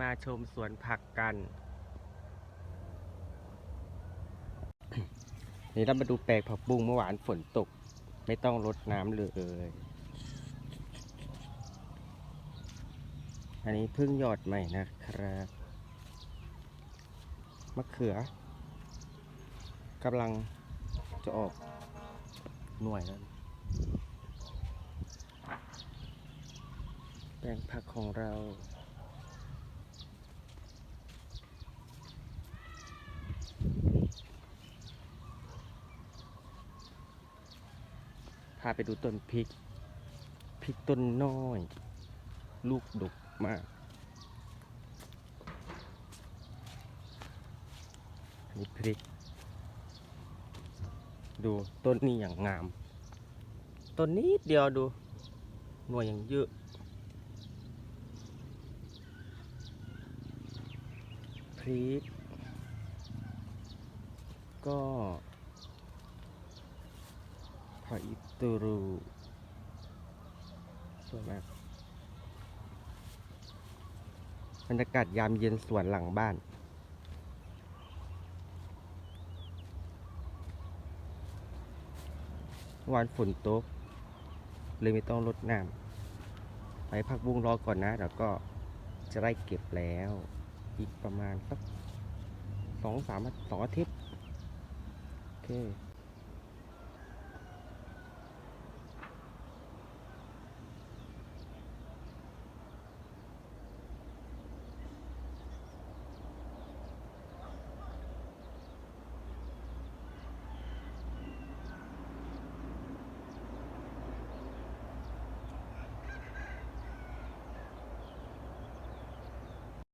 มาชมสวนผักกัน นี่เรามาดูแปลงผักบุ้งเมื่อวานฝนตก ไม่ต้องรดน้ำเลยอันนี้เพิ่งหยอดใหม่นะครับมะเขือกำลังจะออกหน่วยแล้วแปลงผักของเราาไปดูต้นพริก พริกต้นน้อย ลูกดกมาก อันนี้พริก ดูต้นนี้อย่างงาม ต้นนี้เดียวดู หน่วยอย่างเยอะ พริก ก็ ผักอิตูรูสวยมากบรรยากาศยามเย็นสวนหลังบ้านวานฝนตก เลยไม่ต้องรดน้ำไปพักบุ้งรอก่อนนะเดี๋ยวก็จะได้เก็บแล้ว อีกประมาณสักสองสามสองอาทิตย์ โอเค